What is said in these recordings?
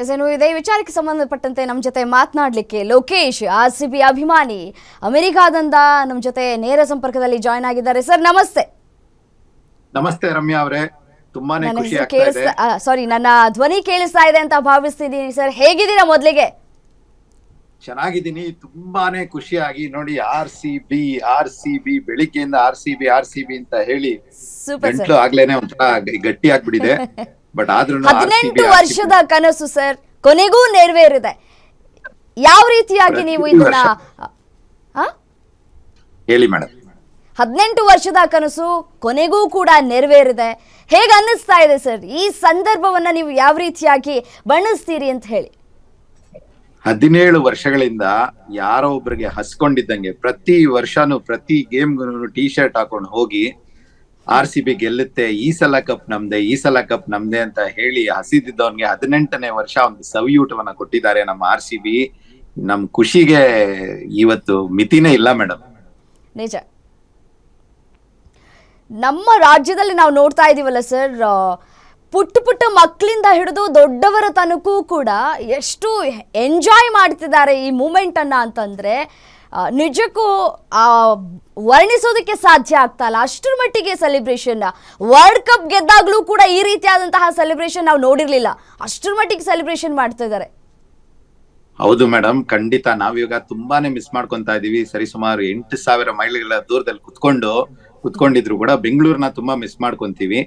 S ಏನು ಇದೇ ವಿಚಾರಕ್ಕೆ ಸಂಬಂಧಪಟ್ಟಂತೆ ನಮ್ಮ ಜೊತೆ ಮಾತನಾಡಲಿಕ್ಕೆ ಲೋಕೇಶ್ ಆರ್ ಸಿ ಬಿ ಅಭಿಮಾನಿ. ಅಮೆರಿಕಾದಿಂದ ನಮ್ಮ ಜೊತೆ ನೇರ ಸಂಪರ್ಕದಲ್ಲಿ ಜಾಯ್ನ್ ಆಗಿದ್ದಾರೆ. ಸರ್ ನಮಸ್ತೆ. ನಮಸ್ತೆ ರಮ್ಯಾ ಅವರೇ. ತುಂಬಾನೇ ಖುಷಿ ಸಾರಿ ನನ್ನ ಧ್ವನಿ ಕೇಳಿಸ್ತಾ ಇದೆ ಅಂತ ಭಾವಿಸ್ತಿದ್ದೀನಿ ಸರ್. ಹೇಗಿದ್ದೀರಾ ಮೊದಲಿಗೆ? ಚೆನ್ನಾಗಿದ್ದೀನಿ. ತುಂಬಾನೇ ಖುಷಿಯಾಗಿ ನೋಡಿ R C B R C B ಬೆಳಿಗ್ಗೆಯಿಂದ R C B R C B ಅಂತ ಹೇಳಿ ಆಗ್ಲೇನೆ ಒಂಥರ ಗಟ್ಟಿ ಆಗ್ಬಿಟ್ಟಿದೆ. ಬಟ್ ಆದ್ರೂ ಹದಿನೆಂಟು ವರ್ಷದ ಕನಸು ಸರ್ ಕೊನೆಗೂ ನೆರವೇರಿದೆ. ಯಾವ ರೀತಿಯಾಗಿ ನೀವು ಇದನ್ನ? ಹೇಳಿ ಮೇಡಮ್ ಹದಿನೆಂಟು ವರ್ಷದ ಕನಸು ಕೊನೆಗೂ ಕೂಡ ನೆರವೇರಿದೆ. ಹೇಗೆ ಅನ್ನಿಸ್ತಾ ಇದೆ ಸರ್ ಈ ಸಂದರ್ಭವನ್ನ ನೀವು ಯಾವ ರೀತಿಯಾಗಿ ಬಣ್ಣಿಸ್ತೀರಿ ಅಂತ ಹೇಳಿ. ಹದಿನೇಳು ವರ್ಷಗಳಿಂದ ಯಾರೋ ಒಬ್ರಿಗೆ ಹಸ್ಕೊಂಡಿದ್ದಂಗೆ ಪ್ರತಿ ವರ್ಷನೂ ಪ್ರತಿ ಗೇಮ್ಗೂ ಟಿ ಶರ್ಟ್ ಹಾಕೊಂಡು ಹೋಗಿ ಆರ್ ಸಿ ಬಿ ಗೆಲ್ಲುತ್ತೆ, ಈ ಸಲ ಕಪ್ ನಮ್ದೆ, ಈ ಸಲ ಕಪ್ ನಮ್ದೆ ಅಂತ ಹೇಳಿ ಹಸಿದಿದ್ದವನ್ಗೆ ಹದಿನೆಂಟನೇ ವರ್ಷ ಒಂದು ಸವಿಯೂಟವನ್ನ ಕೊಟ್ಟಿದ್ದಾರೆ ನಮ್ಮ ಆರ್ ಸಿ ಬಿ ನಮ್ ಖುಷಿಗೆ ಇವತ್ತು ಮಿತಿನೇ ಇಲ್ಲ ಮೇಡಮ್ ನಿಜ. ನಮ್ಮ ರಾಜ್ಯದಲ್ಲಿ ನಾವು ನೋಡ್ತಾ ಇದೀವಲ್ಲ ಸರ್ ಪುಟ್ಟ ಪುಟ್ಟ ಮಕ್ಕಳಿಂದ ಹಿಡಿದು ದೊಡ್ಡವರ ತನಕೂ ಕೂಡ ಎಷ್ಟು ಎಂಜಾಯ್ ಮಾಡ್ತಿದ್ದಾರೆ ಈ ಮೂಮೆಂಟನ್ನು ಅಂತಂದರೆ ನಿಜಕ್ಕೂ ಆ, ವರ್ಣಿಸೋದಕ್ಕೆ ಸಾಧ್ಯ ಆಗ್ತಾ ಇಲ್ಲ ಅಷ್ಟರ ಮಟ್ಟಿಗೆ ಸೆಲೆಬ್ರೇಷನ್ ವರ್ಲ್ಡ್ ಕಪ್ ಗೆದ್ದಾಗಲೂ ಕೂಡ ಈ ರೀತಿಯಾದಂತಹ ಸೆಲೆಬ್ರೇಷನ್ ನಾವು ನೋಡಿರಲಿಲ್ಲ. ಅಷ್ಟರ ಮಟ್ಟಿಗೆ ಸೆಲೆಬ್ರೇಷನ್ ಮಾಡ್ತಾ ಇದ್ದಾರೆ. ಹೌದು ಮೇಡಮ್ ಖಂಡಿತ. ನಾವೀಗ ತುಂಬಾನೇ ಮಿಸ್ ಮಾಡ್ಕೊಂತ ಇದೀವಿ. ಸರಿ ಸುಮಾರು ಎಂಟು ಸಾವಿರ ಮೈಲಿಗಳ ದೂರದಲ್ಲಿ ಕುತ್ಕೊಂಡು ಕುತ್ಕೊಂಡಿದ್ರು ಕೂಡ ಬೆಂಗಳೂರ್ನ ತುಂಬಾ ಮಿಸ್ ಮಾಡ್ಕೊಂತೀವಿ.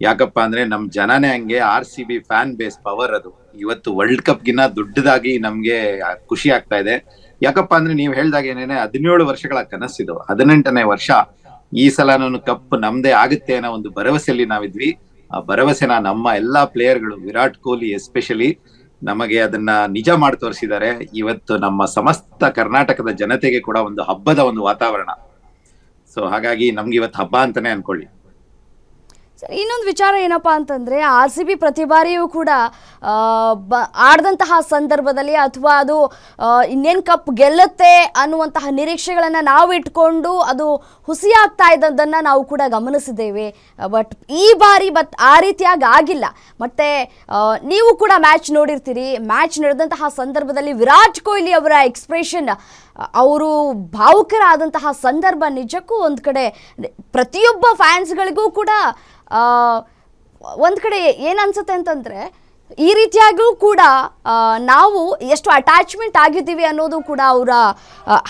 ಯಾಕಪ್ಪ ಅಂದ್ರೆ ನಮ್ ಜನನೇ ಹಂಗೆ R C B fan base power ಅದು. ಇವತ್ತು ವರ್ಲ್ಡ್ ಕಪ್ ಗಿನ್ನ ದೊಡ್ಡದಾಗಿ ನಮ್ಗೆ ಖುಷಿ ಆಗ್ತಾ ಇದೆ. ಯಾಕಪ್ಪ ಅಂದ್ರೆ ನೀವು ಹೇಳ್ದಾಗ ಏನೇನೆ ಹದಿನೇಳು ವರ್ಷಗಳ ಕನಸಿದು. ಹದಿನೆಂಟನೇ ವರ್ಷ ಈ ಸಲ ನಾನು ಕಪ್ ನಮ್ದೇ ಆಗುತ್ತೆ ಅನ್ನೋ ಒಂದು ಭರವಸೆಯಲ್ಲಿ ನಾವಿದ್ವಿ. ಆ ಭರವಸೆನ ನಮ್ಮ ಎಲ್ಲಾ ಪ್ಲೇಯರ್ಗಳು ವಿರಾಟ್ ಕೊಹ್ಲಿ ಎಸ್ಪೆಷಲಿ ನಮಗೆ ಅದನ್ನ ನಿಜ ಮಾಡಿ ತೋರಿಸಿದ್ದಾರೆ. ಇವತ್ತು ನಮ್ಮ ಸಮಸ್ತ ಕರ್ನಾಟಕದ ಜನತೆಗೆ ಕೂಡ ಒಂದು ಹಬ್ಬದ ಒಂದು ವಾತಾವರಣ. ಸೊ ಹಾಗಾಗಿ ನಮ್ಗೆ ಇವತ್ತು ಹಬ್ಬ ಅಂತಾನೆ ಅನ್ಕೊಳ್ಳಿ. ಇನ್ನೊಂದು ವಿಚಾರ ಏನಪ್ಪಾ ಅಂತಂದ್ರೆ, ಆರ್ ಸಿ ಬಿ ಪ್ರತಿ ಬಾರಿಯೂ ಕೂಡ ಬ, ಆಡ್ದಂತಹ ಸಂದರ್ಭದಲ್ಲಿ ಅಥವಾ ಅದು ಇನ್ನೇನು ಕಪ್ ಗೆಲ್ಲುತ್ತೆ ಅನ್ನುವಂತಹ ನಿರೀಕ್ಷೆಗಳನ್ನು ನಾವು ಇಟ್ಕೊಂಡು ಅದು ಹುಸಿಯಾಗ್ತಾ ಇದ್ದದ್ದನ್ನು ನಾವು ಕೂಡ ಗಮನಿಸಿದ್ದೇವೆ. ಬಟ್ ಈ ಬಾರಿ ಬಟ್ ಆ ರೀತಿಯಾಗಿ ಆಗಿಲ್ಲ. ಮತ್ತೆ ನೀವು ಕೂಡ ಮ್ಯಾಚ್ ನೋಡಿರ್ತೀರಿ. ಮ್ಯಾಚ್ ನಡೆದಂತಹ ಸಂದರ್ಭದಲ್ಲಿ ವಿರಾಟ್ ಕೊಹ್ಲಿ ಅವರ ಎಕ್ಸ್ಪ್ರೆಷನ್ ಅವರು ಭಾವುಕರಾದಂತಹ ಸಂದರ್ಭ ನಿಜಕ್ಕೂ ಒಂದು ಕಡೆ ಪ್ರತಿಯೊಬ್ಬ ಫ್ಯಾನ್ಸ್ಗಳಿಗೂ ಕೂಡ ಒಂದು ಕಡೆ ಏನು ಅನ್ಸುತ್ತೆ ಅಂತಂದರೆ ಈ ರೀತಿಯಾಗೂ ಕೂಡ ನಾವು ಎಷ್ಟು ಅಟ್ಯಾಚ್ಮೆಂಟ್ ಆಗಿದ್ದೀವಿ ಅನ್ನೋದು ಕೂಡ ಅವರ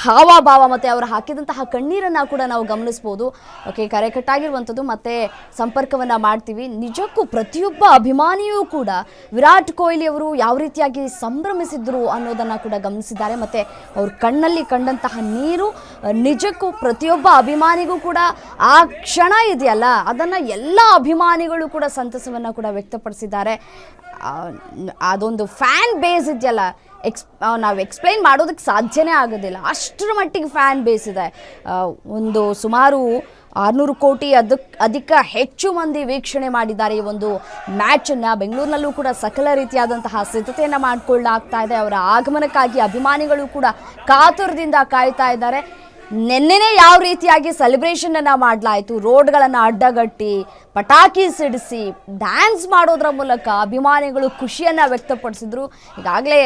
ಹಾವಭಾವ ಮತ್ತು ಅವರು ಹಾಕಿದಂತಹ ಕಣ್ಣೀರನ್ನು ಕೂಡ ನಾವು ಗಮನಿಸ್ಬೋದು. ಓಕೆ ಕರೆಕಟ್ಟಾಗಿರುವಂಥದ್ದು ಮತ್ತು ಸಂಪರ್ಕವನ್ನು ಮಾಡ್ತೀವಿ. ನಿಜಕ್ಕೂ ಪ್ರತಿಯೊಬ್ಬ ಅಭಿಮಾನಿಯೂ ಕೂಡ ವಿರಾಟ್ ಕೊಹ್ಲಿ ಅವರು ಯಾವ ರೀತಿಯಾಗಿ ಸಂಭ್ರಮಿಸಿದ್ರು ಅನ್ನೋದನ್ನು ಕೂಡ ಗಮನಿಸಿದ್ದಾರೆ. ಮತ್ತು ಅವ್ರ ಕಣ್ಣಲ್ಲಿ ಕಂಡಂತಹ ನೀರು ನಿಜಕ್ಕೂ ಪ್ರತಿಯೊಬ್ಬ ಅಭಿಮಾನಿಗೂ ಕೂಡ ಆ ಕ್ಷಣ ಇದೆಯಲ್ಲ, ಅದನ್ನು ಎಲ್ಲ ಅಭಿಮಾನಿಗಳು ಕೂಡ ಸಂತಸವನ್ನು ಕೂಡ ವ್ಯಕ್ತಪಡಿಸಿದ್ದಾರೆ. ಅದೊಂದು ಫ್ಯಾನ್ ಬೇಸ್ ಇದೆಯಲ್ಲ. ಎಕ್ಸ್ ನಾವು ಎಕ್ಸ್ಪ್ಲೈನ್ ಮಾಡೋದಕ್ಕೆ ಸಾಧ್ಯನೇ ಆಗೋದಿಲ್ಲ. ಅಷ್ಟರ ಮಟ್ಟಿಗೆ ಫ್ಯಾನ್ ಬೇಸ್ ಇದೆ. ಒಂದು ಸುಮಾರು ಆರುನೂರು ಕೋಟಿ ಅದಕ್ಕೆ ಅಧಿಕ ಹೆಚ್ಚು ಮಂದಿ ವೀಕ್ಷಣೆ ಮಾಡಿದ್ದಾರೆ ಈ ಒಂದು ಮ್ಯಾಚನ್ನು. ಬೆಂಗಳೂರಿನಲ್ಲೂ ಕೂಡ ಸಕಲ ರೀತಿಯಾದಂತಹ ಸಿದ್ಧತೆಯನ್ನು ಮಾಡಿಕೊಳ್ಳಾಗ್ತಾ ಇದೆ. ಅವರ ಆಗಮನಕ್ಕಾಗಿ ಅಭಿಮಾನಿಗಳು ಕೂಡ ಕಾತುರದಿಂದ ಕಾಯ್ತಾ ಇದ್ದಾರೆ. ನಿನ್ನೆನೇ ಯಾವ ರೀತಿಯಾಗಿ ಸೆಲೆಬ್ರೇಷನ್ ಅನ್ನ ಮಾಡಲಾಯಿತು? ರೋಡ್ಗಳನ್ನು ಅಡ್ಡಗಟ್ಟಿ, ಪಟಾಕಿ ಸಿಡಿಸಿ ಡ್ಯಾನ್ಸ್ ಮಾಡೋದ್ರ ಮೂಲಕ ಅಭಿಮಾನಿಗಳು ಖುಷಿಯನ್ನು ವ್ಯಕ್ತಪಡಿಸಿದ್ರು. ಈಗಾಗಲೇ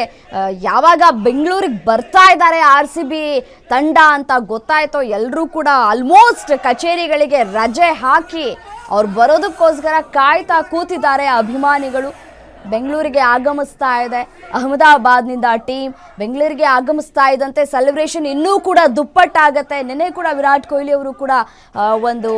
ಯಾವಾಗ ಬೆಂಗಳೂರಿಗೆ ಬರ್ತಾ ಇದ್ದಾರೆ ಆರ್ ಸಿ ಬಿ ತಂಡ ಅಂತ ಗೊತ್ತಾಯ್ತೋ ಎಲ್ಲರೂ ಕೂಡ ಆಲ್ಮೋಸ್ಟ್ ಕಚೇರಿಗಳಿಗೆ ರಜೆ ಹಾಕಿ ಅವ್ರು ಬರೋದಕ್ಕೋಸ್ಕರ ಕಾಯ್ತಾ ಕೂತಿದ್ದಾರೆ ಅಭಿಮಾನಿಗಳು. ಬೆಂಗಳೂರಿಗೆ ಆಗಮಿಸ್ತಾ ಇದೆ. ಅಹಮದಾಬಾದ್ನಿಂದ ಟೀಮ್ ಬೆಂಗಳೂರಿಗೆ ಆಗಮಿಸ್ತಾ ಇದ್ದಂತೆ ಸೆಲೆಬ್ರೇಷನ್ ಇನ್ನೂ ಕೂಡ ದುಪ್ಪಟ್ಟಾಗತ್ತೆ. ನಿನ್ನೆ ಕೂಡ ವಿರಾಟ್ ಕೊಹ್ಲಿ ಅವರು ಕೂಡ ಒಂದು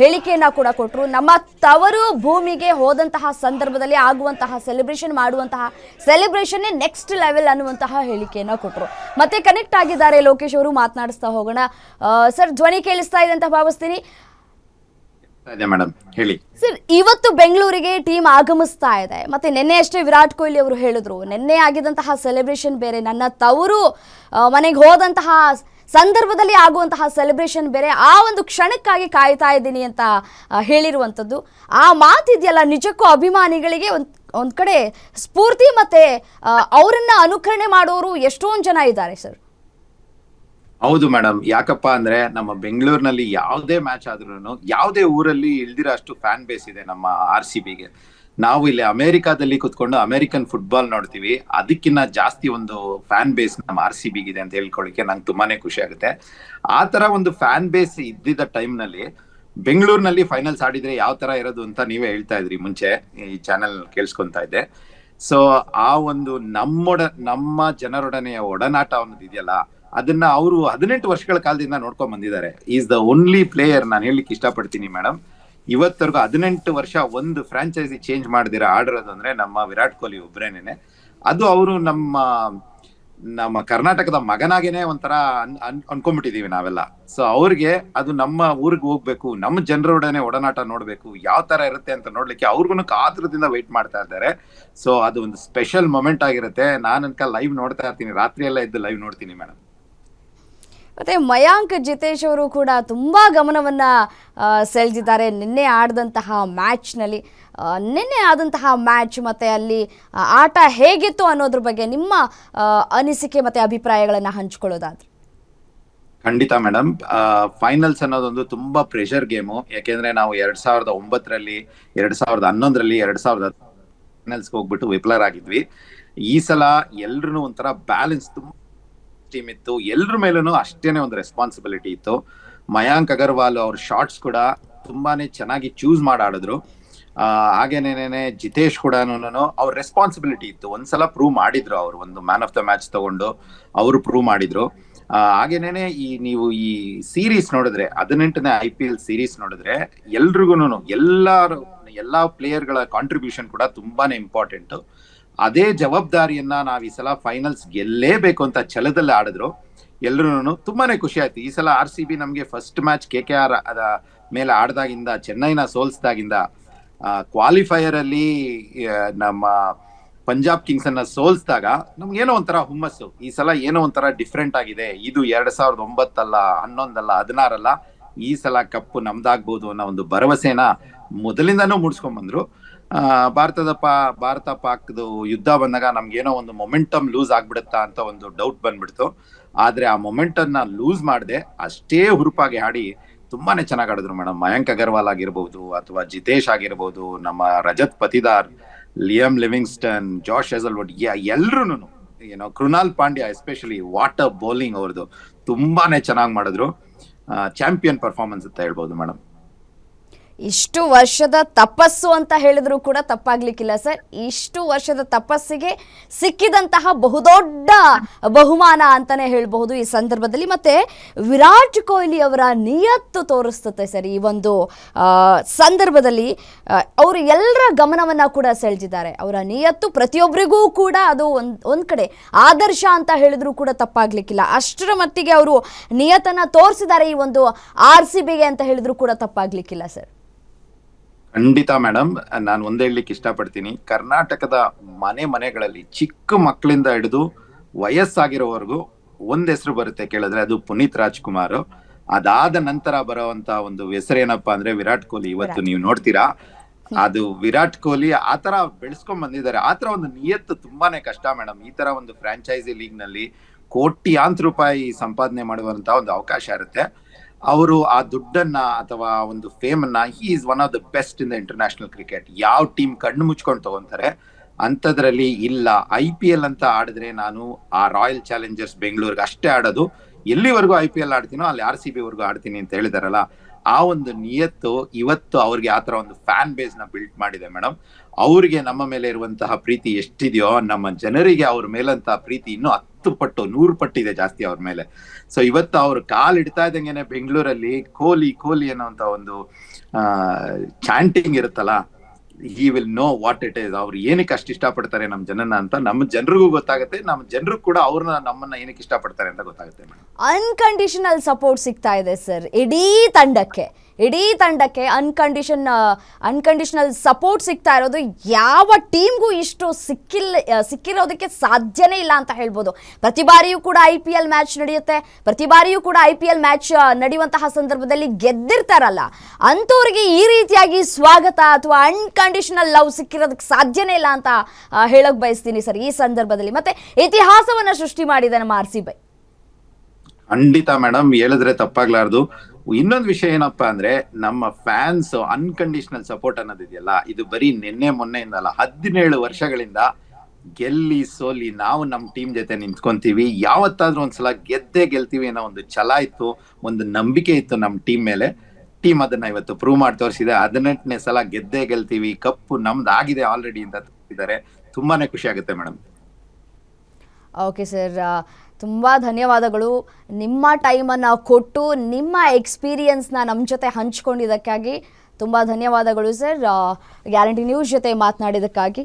ಹೇಳಿಕೆಯನ್ನು ಕೂಡ ಕೊಟ್ಟರು ನಮ್ಮ ತವರು ಭೂಮಿಗೆ ಹೋದಂತಹ ಸಂದರ್ಭದಲ್ಲಿ ಆಗುವಂತಹ ಸೆಲೆಬ್ರೇಷನ್ ಮಾಡುವಂತಹ ಸೆಲೆಬ್ರೇಷನ್ನೇ ನೆಕ್ಸ್ಟ್ ಲೆವೆಲ್ ಅನ್ನುವಂತಹ ಹೇಳಿಕೆಯನ್ನು ಕೊಟ್ಟರು ಮತ್ತೆ ಕನೆಕ್ಟ್ ಆಗಿದ್ದಾರೆ ಲೋಕೇಶ್ ಅವರು, ಮಾತನಾಡಿಸ್ತಾ ಹೋಗೋಣ. ಸರ್ ಧ್ವನಿ ಕೇಳಿಸ್ತಾ ಇದೆ ಅಂತ ಭಾವಿಸ್ತೀನಿ. ಸರ್, ಇವತ್ತು ಬೆಂಗಳೂರಿಗೆ ಟೀಮ್ ಆಗಮಿಸ್ತಾ ಇದೆ. ಮತ್ತೆ ನಿನ್ನೆ ಅಷ್ಟೇ ವಿರಾಟ್ ಕೊಹ್ಲಿ ಅವರು ಹೇಳಿದ್ರು, ನಿನ್ನೆ ಆಗಿದಂತಹ ಸೆಲೆಬ್ರೇಷನ್ ಬೇರೆ, ನನ್ನ ತವರು ಮನೆಗೆ ಹೋದಂತಹ ಸಂದರ್ಭದಲ್ಲಿ ಆಗುವಂತಹ ಸೆಲೆಬ್ರೇಷನ್ ಬೇರೆ, ಆ ಒಂದು ಕ್ಷಣಕ್ಕಾಗಿ ಕಾಯ್ತಾ ಇದ್ದೀನಿ ಅಂತ ಹೇಳಿರುವಂಥದ್ದು. ಆ ಮಾತಿದೆಯಲ್ಲ, ನಿಜಕ್ಕೂ ಅಭಿಮಾನಿಗಳಿಗೆ ಒಂದು ಕಡೆ ಸ್ಫೂರ್ತಿ ಮತ್ತೆ ಅವರನ್ನ ಅನುಕರಣೆ ಮಾಡೋರು ಎಷ್ಟೊಂದು ಜನ ಇದ್ದಾರೆ, ಸರ್? ಹೌದು ಮೇಡಮ್ ಯಾಕಪ್ಪ ಅಂದ್ರೆ ನಮ್ಮ ಬೆಂಗಳೂರಿನಲ್ಲಿ ಯಾವುದೇ ಮ್ಯಾಚ್ ಆದ್ರೂ ಯಾವುದೇ ಊರಲ್ಲಿ ಇಲ್ದಿರೋ ಅಷ್ಟು ಫ್ಯಾನ್ ಬೇಸ್ ಇದೆ ನಮ್ಮ ಆರ್ ಸಿ ಬಿಗೆ ನಾವು ಇಲ್ಲಿ ಅಮೆರಿಕಾದಲ್ಲಿ ಕುತ್ಕೊಂಡು ಅಮೆರಿಕನ್ ಫುಟ್ಬಾಲ್ ನೋಡ್ತೀವಿ. ಅದಕ್ಕಿಂತ ಜಾಸ್ತಿ ಒಂದು ಫ್ಯಾನ್ ಬೇಸ್ ನಮ್ಮ ಆರ್ ಸಿ ಬಿಗಿದೆ ಅಂತ ಹೇಳ್ಕೊಳ್ಳಿಕ್ಕೆ ನಂಗೆ ತುಂಬಾನೇ ಖುಷಿ ಆಗುತ್ತೆ. ಆ ತರ ಒಂದು ಫ್ಯಾನ್ ಬೇಸ್ ಇದ್ದಿದ್ದ ಟೈಮ್ನಲ್ಲಿ ನಲ್ಲಿ ಬೆಂಗಳೂರಿನಲ್ಲಿ ಫೈನಲ್ಸ್ ಆಡಿದ್ರೆ ಯಾವ ತರ ಇರೋದು ಅಂತ ನೀವೇ ಹೇಳ್ತಾ ಇದ್ರಿ ಮುಂಚೆ. ಈ ಚಾನೆಲ್ ಕೇಳಿಸ್ಕೊಂತ ಇದ್ದೆ. ಸೊ ಆ ಒಂದು ನಮ್ಮೊಡ, ನಮ್ಮ ಜನರೊಡನೆಯ ಒಡನಾಟ ಅನ್ನೋದು ಇದೆಯಲ್ಲ ಅದನ್ನ ಅವರು ಹದಿನೆಂಟು ವರ್ಷಗಳ ಕಾಲದಿಂದ ನೋಡ್ಕೊಂಡ್ ಬಂದಿದ್ದಾರೆ. ಈಸ್ ದ ಓನ್ಲಿ ಪ್ಲೇಯರ್ ನಾನು ಹೇಳಲಿಕ್ಕೆ ಇಷ್ಟಪಡ್ತೀನಿ ಮೇಡಮ್ ಇವತ್ತರೆಗೂ ಹದಿನೆಂಟು ವರ್ಷ ಒಂದು ಫ್ರಾಂಚೈಸಿ ಚೇಂಜ್ ಮಾಡಿದಿರ ಆಡಿರೋದು ಅಂದ್ರೆ ನಮ್ಮ ವಿರಾಟ್ ಕೊಹ್ಲಿ ಒಬ್ರೇನೆ ಅದು ಅವರು ನಮ್ಮ ನಮ್ಮ ಕರ್ನಾಟಕದ ಮಗನಾಗೇನೆ ಒಂಥರ ಅನ್- ಅನ್- ಅನ್ಕೊಂಡ್ಬಿಟ್ಟಿದೀವಿ ನಾವೆಲ್ಲ. ಸೊ ಅವ್ರಿಗೆ ಅದು ನಮ್ಮ ಊರಿಗೆ ಹೋಗ್ಬೇಕು, ನಮ್ಮ ಜನರೊಡನೆ ಒಡನಾಟ ನೋಡ್ಬೇಕು, ಯಾವ ತರ ಇರುತ್ತೆ ಅಂತ ನೋಡ್ಲಿಕ್ಕೆ ಅವ್ರಿಗೂ ಕಾತರದಿಂದ ವೆಯ್ಟ್ ಮಾಡ್ತಾ ಇದ್ದಾರೆ. ಸೊ ಅದು ಒಂದು ಸ್ಪೆಷಲ್ ಮೊಮೆಂಟ್ ಆಗಿರುತ್ತೆ. ನಾನು ಅನ್ಕ ಲೈವ್ ನೋಡ್ತಾ ಇರ್ತೀನಿ. ರಾತ್ರಿ ಎಲ್ಲ ಎದ್ದು ಲೈವ್ ನೋಡ್ತೀನಿ ಮೇಡಮ್ ಮತ್ತೆ ಮಯಾಂಕ್ ಜಿತೇಶ್ ಅವರು ಕೂಡ ತುಂಬ ಗಮನವನ್ನು ಸೆಳೆದಿದ್ದಾರೆ. ನಿನ್ನೆ ಆಡಿದಂತಹ ಮ್ಯಾಚ್ನಲ್ಲಿ ನಿನ್ನೆ ಆದಂತಹ ಮ್ಯಾಚ್ ಮತ್ತು ಅಲ್ಲಿ ಆಟ ಹೇಗಿತ್ತು ಅನ್ನೋದ್ರ ಬಗ್ಗೆ ನಿಮ್ಮ ಅನಿಸಿಕೆ ಮತ್ತೆ ಅಭಿಪ್ರಾಯಗಳನ್ನು ಹಂಚ್ಕೊಳ್ಳೋದಾದ್ರೆ? ಖಂಡಿತ ಮೇಡಮ್ ಫೈನಲ್ಸ್ ಅನ್ನೋದೊಂದು ತುಂಬಾ ಪ್ರೆಷರ್ ಗೇಮು ಯಾಕೆಂದ್ರೆ ನಾವು ಎರಡ್ ಸಾವಿರದ ಒಂಬತ್ತರಲ್ಲಿ, ಎರಡ್ ಸಾವಿರದ ಹನ್ನೊಂದರಲ್ಲಿ, ಎರಡ್ ಸಾವಿರದ ಫೈನಲ್ಸ್ ಹೋಗ್ಬಿಟ್ಟು ವಿಫಲರಾಗಿದ್ವಿ. ಈ ಸಲ ಎಲ್ರು ಒಂಥರ ಬ್ಯಾಲೆನ್ಸ್ ತುಂಬ ಟೀಮ್ ಇತ್ತು. ಎಲ್ರ ಮೇಲೂ ಅಷ್ಟೇನೆ ಒಂದು ರೆಸ್ಪಾನ್ಸಿಬಿಲಿಟಿ ಇತ್ತು. ಮಯಾಂಕ್ ಅಗರ್ವಾಲ್ ಅವ್ರ ಶಾರ್ಟ್ಸ್ ಕೂಡ ತುಂಬಾನೇ ಚೆನ್ನಾಗಿ ಚೂಸ್ ಮಾಡಾಡಿದ್ರು. ಹಾಗೇನೇನೆ ಜಿತೇಶ್ ಕೂಡ ಅವ್ರ ರೆಸ್ಪಾನ್ಸಿಬಿಲಿಟಿ ಇತ್ತು. ಒಂದ್ಸಲ ಪ್ರೂವ್ ಮಾಡಿದ್ರು ಅವರು, ಒಂದು ಮ್ಯಾನ್ ಆಫ್ ದ ಮ್ಯಾಚ್ ತಗೊಂಡು ಅವರು ಪ್ರೂವ್ ಮಾಡಿದ್ರು. ಹಾಗೇನೇನೆ ಈ ನೀವು ಈ ಸೀರೀಸ್ ನೋಡಿದ್ರೆ, ಹದಿನೆಂಟನೇ ಐ ಪಿ ಎಲ್ ಸೀರೀಸ್ ನೋಡಿದ್ರೆ ಎಲ್ರಿಗೂ ಎಲ್ಲಾರು, ಎಲ್ಲಾ ಪ್ಲೇಯರ್ಗಳ ಕಾಂಟ್ರಿಬ್ಯೂಷನ್ ಕೂಡ ತುಂಬಾನೇ ಇಂಪಾರ್ಟೆಂಟ್ ಅದೇ ಜವಾಬ್ದಾರಿಯನ್ನ ನಾವು ಈ ಸಲ ಫೈನಲ್ಸ್ ಗೆಲ್ಲೇಬೇಕು ಅಂತ ಛಲದಲ್ಲಿ ಆಡಿದ್ರು. ಎಲ್ರು ತುಂಬಾನೇ ಖುಷಿ ಆಯ್ತು. ಈ ಸಲ ಆರ್ ಸಿ ಬಿ ನಮ್ಗೆ first match K K R ಅದ ಮೇಲೆ ಆಡ್ದಾಗಿಂದ, ಚೆನ್ನೈನ ಸೋಲ್ಸ್ದಾಗಿಂದ ಕ್ವಾಲಿಫೈಯರ್ ಅಲ್ಲಿ ನಮ್ಮ ಪಂಜಾಬ್ ಕಿಂಗ್ಸ್ ಅನ್ನ ಸೋಲ್ಸ್ದಾಗ ನಮ್ಗೆ ಏನೋ ಒಂಥರ ಹುಮ್ಮಸ್ಸು. ಈ ಸಲ ಏನೋ ಒಂಥರ ಡಿಫ್ರೆಂಟ್ ಆಗಿದೆ. ಇದು ಎರಡ್ ಸಾವಿರದ ಒಂಬತ್ತಲ್ಲ, ಹನ್ನೊಂದಲ್ಲ, ಹದಿನಾರಲ್ಲ, ಈ ಸಲ ಕಪ್ಪು ನಮ್ದಾಗ್ಬೋದು ಅನ್ನೋ ಒಂದು ಭರವಸೆನ ಮೊದಲಿಂದಾನೂ ಮೂಡಿಸ್ಕೊಂಡ್ ಬಂದ್ರು ಭಾರತದ ಪಾ, ಭಾರತ ಪಾಕ್ದು ಯುದ್ಧ ಬಂದಾಗ ನಮ್ಗೇನೋ ಒಂದು ಮೊಮೆಂಟಮ್ ಲೂಸ್ ಆಗ್ಬಿಡುತ್ತಾ ಅಂತ ಒಂದು ಡೌಟ್ ಬಂದ್ಬಿಡ್ತು. ಆದ್ರೆ ಆ ಮೊಮೆಂಟನ್ನ ಲೂಸ್ ಮಾಡದೆ ಅಷ್ಟೇ ಹುರುಪಾಗಿ ಆಡಿ ತುಂಬಾನೇ ಚೆನ್ನಾಗಿ ಆಡಿದ್ರು ಮೇಡಮ್. ಮಯಾಂಕ್ ಅಗರ್ವಾಲ್ ಆಗಿರ್ಬೋದು ಅಥವಾ ಜಿತೇಶ್ ಆಗಿರ್ಬೋದು, ನಮ್ಮ Rajat Patidar Liam Livingstone, Josh Hazlewood ಎಲ್ರು ಏನೋ Krunal Pandya especially water bowling ಅವ್ರದ್ದು ತುಂಬಾನೇ ಚೆನ್ನಾಗಿ ಮಾಡಿದ್ರು. ಚಾಂಪಿಯನ್ ಪರ್ಫಾರ್ಮೆನ್ಸ್ ಅಂತ ಹೇಳ್ಬೋದು ಮೇಡಮ್. ಇಷ್ಟು ವರ್ಷದ ತಪಸ್ಸು ಅಂತ ಹೇಳಿದ್ರು ಕೂಡ ತಪ್ಪಾಗ್ಲಿಕ್ಕಿಲ್ಲ ಸರ್. ಇಷ್ಟು ವರ್ಷದ ತಪಸ್ಸಿಗೆ ಸಿಕ್ಕಿದಂತಹ ಬಹುದೊಡ್ಡ ಬಹುಮಾನ ಅಂತಾನೆ ಹೇಳಬಹುದು ಈ ಸಂದರ್ಭದಲ್ಲಿ. ಮತ್ತೆ ವಿರಾಟ್ ಕೊಹ್ಲಿ ಅವರ ನಿಯತ್ತು ತೋರಿಸ್ತತೆ ಸರ್ ಈ ಒಂದು ಸಂದರ್ಭದಲ್ಲಿ. ಅವರು ಎಲ್ಲರ ಗಮನವನ್ನ ಕೂಡ ಸೆಳೆದಿದ್ದಾರೆ. ಅವರ ನಿಯತ್ತು ಪ್ರತಿಯೊಬ್ಬರಿಗೂ ಕೂಡ ಅದು ಒಂದ್ ಒಂದ್ ಕಡೆ ಆದರ್ಶ ಅಂತ ಹೇಳಿದ್ರು ಕೂಡ ತಪ್ಪಾಗ್ಲಿಕ್ಕಿಲ್ಲ. ಅಷ್ಟರ ಮಟ್ಟಿಗೆ ಅವರು ನಿಯತನ್ನ ತೋರಿಸಿದ್ದಾರೆ ಈ ಒಂದು ಆರ್ ಸಿ ಬಿಗೆ ಅಂತ ಹೇಳಿದ್ರು ಕೂಡ ತಪ್ಪಾಗ್ಲಿಕ್ಕಿಲ್ಲ ಸರ್. ಖಂಡಿತ ಮೇಡಮ್ ನಾನು ಒಂದೇ ಹೇಳಲಿಕ್ಕೆ ಇಷ್ಟಪಡ್ತೀನಿ. ಕರ್ನಾಟಕದ ಮನೆ ಮನೆಗಳಲ್ಲಿ ಚಿಕ್ಕ ಮಕ್ಕಳಿಂದ ಹಿಡಿದು ವಯಸ್ಸಾಗಿರೋವರೆಗೂ ಒಂದ್ ಹೆಸರು ಬರುತ್ತೆ ಕೇಳಿದ್ರೆ ಅದು ಪುನೀತ್ ರಾಜ್ಕುಮಾರ್. ಅದಾದ ನಂತರ ಬರುವಂತ ಒಂದು ಹೆಸರೇನಪ್ಪಾ ಅಂದ್ರೆ ವಿರಾಟ್ ಕೊಹ್ಲಿ. ಇವತ್ತು ನೀವು ನೋಡ್ತೀರಾ? ಅದು ವಿರಾಟ್ ಕೊಹ್ಲಿ ಆತರ ಬೆಳೆಸ್ಕೊಂಡ್ ಬಂದಿದ್ದಾರೆ. ಆತರ ಒಂದು ನಿಯತ್ತು ತುಂಬಾನೇ ಕಷ್ಟ ಮೇಡಮ್ ಈ ತರ ಒಂದು ಫ್ರಾಂಚೈಸಿ ಲೀಗ್ನಲ್ಲಿ ಕೋಟ್ಯಾಂತರ ರೂಪಾಯಿ ಸಂಪಾದನೆ ಮಾಡುವಂತ ಒಂದು ಅವಕಾಶ ಇರುತ್ತೆ. ಅವರು ಆ ದುಡ್ಡನ್ನ ಅಥವಾ ಒಂದು ಫೇಮ್ ಅನ್ನ he is one of the best in the international cricket ಯಾವ ಟೀಮ್ ಕಣ್ಣು ಮುಚ್ಕೊಂಡು ತಗೊಂತಾರೆ, ಅಂಥದ್ರಲ್ಲಿ ಇಲ್ಲ. ಐ ಪಿ ಎಲ್ ಅಂತ ಆಡಿದ್ರೆ ನಾನು ಆ ರಾಯಲ್ ಚಾಲೆಂಜರ್ಸ್ ಬೆಂಗಳೂರಿಗೆ ಅಷ್ಟೇ ಆಡೋದು. ಎಲ್ಲಿವರೆಗೂ ಐ ಪಿ ಎಲ್ ಆಡ್ತೀನೋ ಅಲ್ಲಿ ಆರ್ ಸಿ ಬಿ ವರ್ಗೂ ಆಡ್ತೀನಿ ಅಂತ ಹೇಳಿದಾರಲ್ಲ, ಆ ಒಂದು ನಿಯತ್ತು ಇವತ್ತು ಅವ್ರಿಗೆ ಆತರ ಒಂದು ಫ್ಯಾನ್ ಬೇಸ್ನ ಬಿಲ್ಟ್ ಮಾಡಿದೆ ಮೇಡಮ್ ಅವ್ರಿಗೆ ನಮ್ಮ ಮೇಲೆ ಇರುವಂತಹ ಪ್ರೀತಿ ಎಷ್ಟಿದೆಯೋ, ನಮ್ಮ ಜನರಿಗೆ ಅವ್ರ ಮೇಲಂತಹ ಪ್ರೀತಿ ಇನ್ನೂ ಹತ್ತು ಪಟ್ಟು, ನೂರು ಪಟ್ಟಿದೆ ಜಾಸ್ತಿ ಅವ್ರ ಮೇಲೆ. ಸೊ ಇವತ್ತು ಅವ್ರು ಕಾಲ್ ಇಡ್ತಾ ಇದ್ದಂಗೆನೆ ಬೆಂಗಳೂರಲ್ಲಿ ಕೋಹ್ಲಿ ಕೋಹ್ಲಿ ಅನ್ನೋಂತ ಒಂದು ಚಾಂಟಿಂಗ್ ಇರುತ್ತಲ್ಲ he will know what it is ಅವ್ರು ಏನಕ್ಕೆ ಅಷ್ಟು ಇಷ್ಟಪಡ್ತಾರೆ ನಮ್ಮ ಜನನ ಅಂತ ನಮ್ಮ ಜನರಿಗೂ ಗೊತ್ತಾಗುತ್ತೆ ನಮ್ಮ ಜನರು ಕೂಡ ಅವ್ರನ್ನ, ನಮ್ಮನ್ನ ಏನಕ್ಕೆ ಇಷ್ಟಪಡ್ತಾರೆ ಅಂತ ಗೊತ್ತಾಗುತ್ತೆ ಅನ್ಕಂಡೀಷನಲ್ ಸಪೋರ್ಟ್ ಸಿಗ್ತಾ ಇದೆ ಸರ್ ಇಡೀ ತಂಡಕ್ಕೆ. ಇಡೀ ತಂಡಕ್ಕೆ ಅನ್ಕಂಡೀಷನ್ ಅನ್ಕಂಡೀಷನಲ್ ಸಪೋರ್ಟ್ ಸಿಗ್ತಾ ಇರೋದು. ಯಾವ ಟೀಮ್ಗೂ ಇಷ್ಟು ಸಿಕ್ಕಿಲ್ಲ ಸಿಕ್ಕಿರೋದಕ್ಕೆ ಸಾಧ್ಯನೇ ಇಲ್ಲ ಅಂತ ಹೇಳ್ಬೋದು. ಪ್ರತಿ ಬಾರಿಯೂ ಕೂಡ ಐ ಪಿ ಎಲ್ ಮ್ಯಾಚ್ ನಡೆಯುತ್ತೆ. ಪ್ರತಿ ಬಾರಿಯೂ ಕೂಡ ಐ ಪಿ ಎಲ್ ಮ್ಯಾಚ್ ನಡೆಯುವಂತಹ ಸಂದರ್ಭದಲ್ಲಿ ಗೆದ್ದಿರ್ತಾರಲ್ಲ. ಅಂಥವ್ರಿಗೆ ಈ ರೀತಿಯಾಗಿ ಸ್ವಾಗತ ಅಥವಾ ಅನ್ಕಂಡೀಷನಲ್ ಲವ್ ಸಿಕ್ಕಿರೋದಕ್ಕೆ ಸಾಧ್ಯನೇ ಇಲ್ಲ ಅಂತ ಹೇಳೋಕೆ ಬಯಸ್ತೀನಿ ಸರ್ ಈ ಸಂದರ್ಭದಲ್ಲಿ. ಮತ್ತೆ ಇತಿಹಾಸವನ್ನ ಸೃಷ್ಟಿ ಮಾಡಿದೆ ಮಾರ್ಸಿ ಬೈ ಖಂಡಿತ ಮೇಡಮ್ ಹೇಳಿದ್ರೆ ತಪ್ಪಾಗ್ಲಾರ್ದು. ಇನ್ನೊಂದು ವಿಷಯ ಏನಪ್ಪಾ ಅಂದ್ರೆ, ನಮ್ಮ ಫ್ಯಾನ್ಸ್ ಅನ್ಕಂಡೀಷನಲ್ ಸಪೋರ್ಟ್ ಅನ್ನೋದಿದೆಯಲ್ಲ ಇದು ಬರೀ ನಿನ್ನೆ ಮೊನ್ನೆಯಿಂದ ಅಲ್ಲ ಹದಿನೇಳು ವರ್ಷಗಳಿಂದ ಗೆಲ್ಲಿ ಸೋಲಿ ನಾವು ನಮ್ಮ ಟೀಮ್ ಜೊತೆ ನಿಂತ್ಕೊಂತೀವಿ. ಯಾವತ್ತಾದ್ರೂ ಒಂದ್ಸಲ ಗೆದ್ದೇ ಗೆಲ್ತೀವಿ ಅನ್ನೋ ಒಂದು ಛಲ ಇತ್ತು, ಒಂದು ನಂಬಿಕೆ ಇತ್ತು ನಮ್ಮ ಟೀಮ್ ಮೇಲೆ. ಟೀಮ್ ಅದನ್ನ ಇವತ್ತು ಪ್ರೂವ್ ಮಾಡಿ ತೋರಿಸಿದೆ. ಹದಿನೆಂಟನೇ ಸಲ ಗೆದ್ದೇ ಗೆಲ್ತೀವಿ, ಕಪ್ಪು ನಮ್ದು ಆಗಿದೆ ಆಲ್ರೆಡಿ ಅಂತ ತುಂಬಾನೇ ಖುಷಿ ಆಗುತ್ತೆ ಮೇಡಮ್ ಓಕೆ ಸರ್ ತುಂಬ ಧನ್ಯವಾದಗಳು. ನಿಮ್ಮ ಟೈಮನ್ನು ಕೊಟ್ಟು ನಿಮ್ಮ ಎಕ್ಸ್ಪೀರಿಯನ್ಸ್ನ ನಮ್ಮ ಜೊತೆ ಹಂಚ್ಕೊಂಡಿದ್ದಕ್ಕಾಗಿ ತುಂಬ ಧನ್ಯವಾದಗಳು ಸರ್. ಗ್ಯಾರಂಟಿ ನ್ಯೂಸ್ ಜೊತೆ ಮಾತನಾಡಿದ್ದಕ್ಕಾಗಿ.